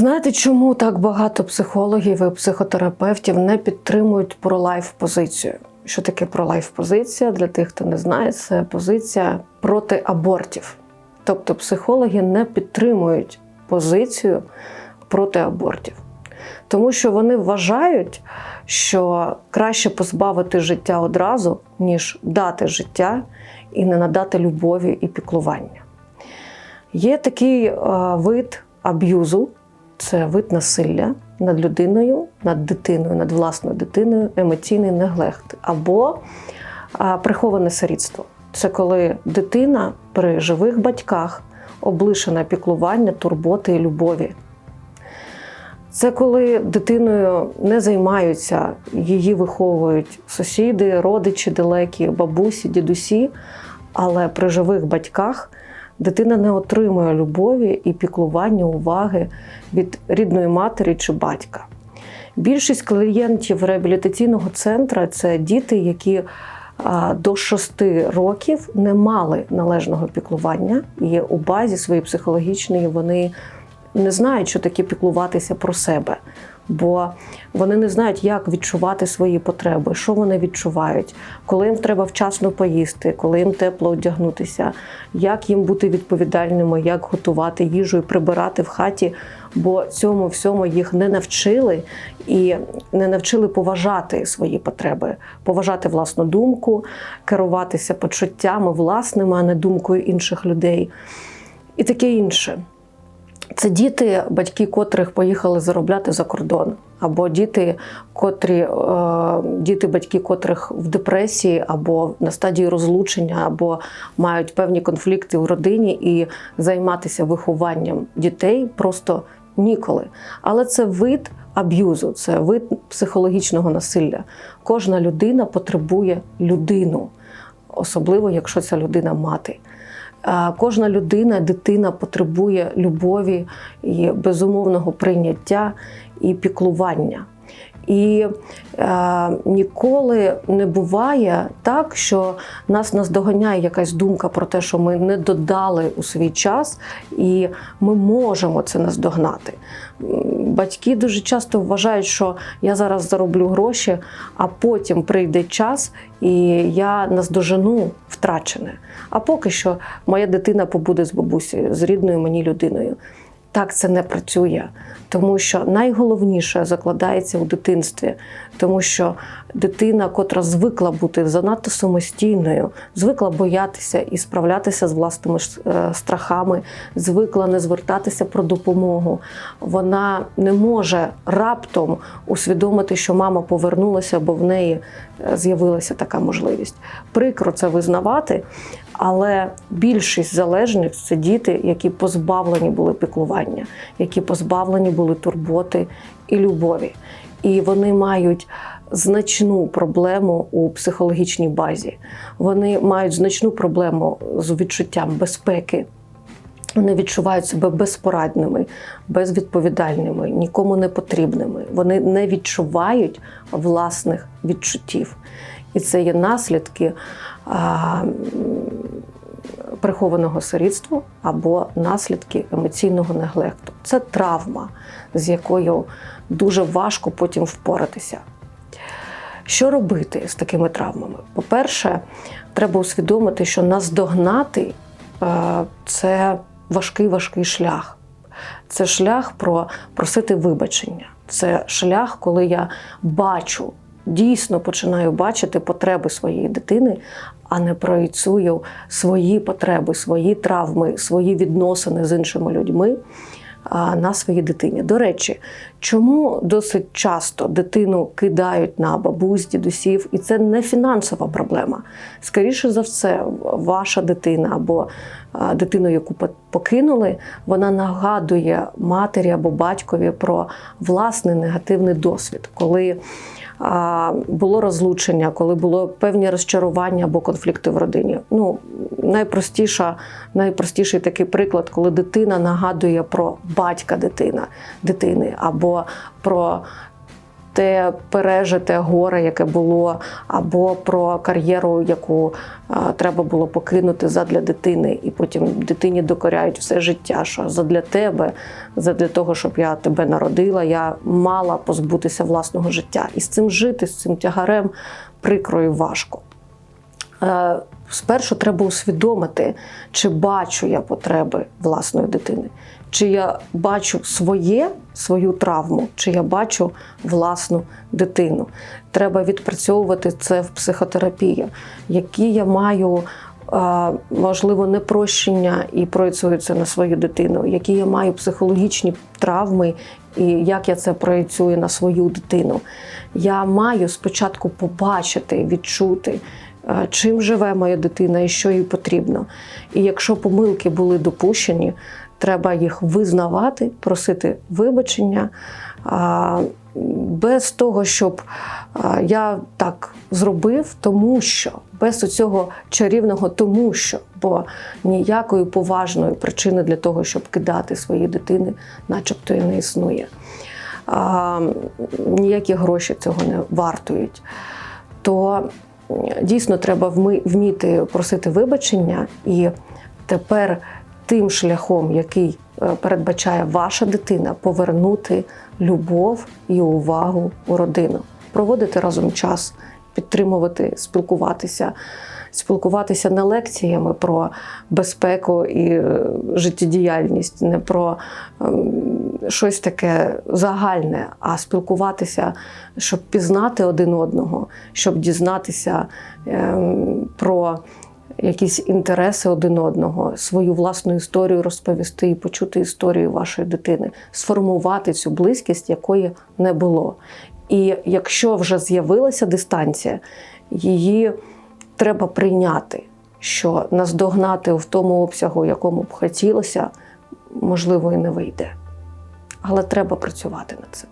Знаєте, чому так багато психологів і психотерапевтів не підтримують пролайф позицію? Що таке пролайф позиція? Для тих, хто не знає, це позиція проти абортів. Тобто психологи не підтримують позицію проти абортів. Тому що вони вважають, що краще позбавити життя одразу, ніж дати життя і не надати любові і піклування. Є такий е, вид аб'юзу, це вид насилля над людиною, над дитиною, над власною дитиною, емоційний неглект або приховане сирітство. Це коли дитина при живих батьках облишена піклування, турботи і любові. Це коли дитиною не займаються, її виховують сусіди, родичі далекі, бабусі, дідусі, але при живих батьках дитина не отримує любові і піклування, уваги від рідної матері чи батька. Більшість клієнтів реабілітаційного центру це діти, які до 6 років не мали належного піклування, і у базі своєї психологічної вони не знають, що таке піклуватися про себе, бо вони не знають, як відчувати свої потреби, що вони відчувають, коли їм треба вчасно поїсти, коли їм тепло одягнутися, як їм бути відповідальними, як готувати їжу і прибирати в хаті. Бо цьому всьому їх не навчили і не навчили поважати свої потреби, поважати власну думку, керуватися почуттями власними, а не думкою інших людей, і таке інше. Це діти, батьки котрих поїхали заробляти за кордон, або діти, котрі е, діти, батьки котрих в депресії, або на стадії розлучення, або мають певні конфлікти в родині, і займатися вихованням дітей просто ніколи. Але це вид аб'юзу, це вид психологічного насилля. Кожна людина потребує людину, особливо якщо ця людина мати. Кожна людина, дитина потребує любові і безумовного прийняття і піклування. І е, ніколи не буває так, що нас наздоганяє якась думка про те, що ми не додали у свій час, і ми можемо це наздогнати. Батьки дуже часто вважають, що я зараз зароблю гроші, а потім прийде час, і я наздожену втрачене. А поки що моя дитина побуде з бабусею, з рідною мені людиною. Так це не працює, тому що найголовніше закладається у дитинстві, тому що дитина, котра звикла бути занадто самостійною, звикла боятися і справлятися з власними е, страхами, звикла не звертатися про допомогу. Вона не може раптом усвідомити, що мама повернулася, бо в неї е, з'явилася така можливість. Прикро це визнавати, але більшість залежних це діти, які позбавлені були піклування, які позбавлені були турботи і любові. І вони мають значну проблему у психологічній базі. Вони мають значну проблему з відчуттям безпеки. Вони відчувають себе безпорадними, безвідповідальними, нікому не потрібними. Вони не відчувають власних відчуттів. І це є наслідки а, прихованого сирітства або наслідки емоційного неглекту. Це травма, з якою дуже важко потім впоратися. Що робити з такими травмами? По-перше, треба усвідомити, що наздогнати це важкий важкий шлях. Це шлях про просити вибачення. Це шлях, коли я бачу, дійсно починаю бачити потреби своєї дитини, а не проєцюю свої потреби, свої травми, свої відносини з іншими людьми на своїй дитині. До речі, чому досить часто дитину кидають на бабусь, дідусів, і це не фінансова проблема. Скоріше за все, ваша дитина або дитину, яку покинули, вона нагадує матері або батькові про власний негативний досвід, коли було розлучення, коли було певні розчарування або конфлікти в родині. Ну, найпростіша, найпростіший такий приклад, коли дитина нагадує про батька дитина, дитини або про те пережите горе, яке було, або про кар'єру, яку треба було покинути задля дитини, і потім дитині докоряють все життя, що задля тебе, задля того, щоб я тебе народила, я мала позбутися власного життя. І з цим жити, з цим тягарем прикро і важко. Е, Спершу треба усвідомити, чи бачу я потреби власної дитини, чи я бачу своє, свою травму, чи я бачу власну дитину. Треба відпрацьовувати це в психотерапії, які я маю. Можливо, непрощення і проєцюю це на свою дитину, які я маю психологічні травми, і як я це проєцюю на свою дитину. Я маю спочатку побачити, відчути, чим живе моя дитина і що їй потрібно. І якщо помилки були допущені, треба їх визнавати, просити вибачення. Без того, щоб я так зробив, тому що без цього чарівного тому що, бо ніякої поважної причини для того, щоб кидати свої дитини, начебто і не існує. А, ніякі гроші цього не вартують. То дійсно треба вміти просити вибачення, і тепер тим шляхом, який е, передбачає ваша дитина, повернути любов і увагу у родину, проводити разом час, підтримувати, спілкуватися. Спілкуватися не лекціями про безпеку і е, життєдіяльність, не про ем, щось таке загальне, а спілкуватися, щоб пізнати один одного, щоб дізнатися ем, про якісь інтереси один одного, свою власну історію розповісти і почути історію вашої дитини, сформувати цю близькість, якої не було. І якщо вже з'явилася дистанція, її треба прийняти, що наздогнати в тому обсягу, якому б хотілося, можливо, і не вийде. Але треба працювати над цим.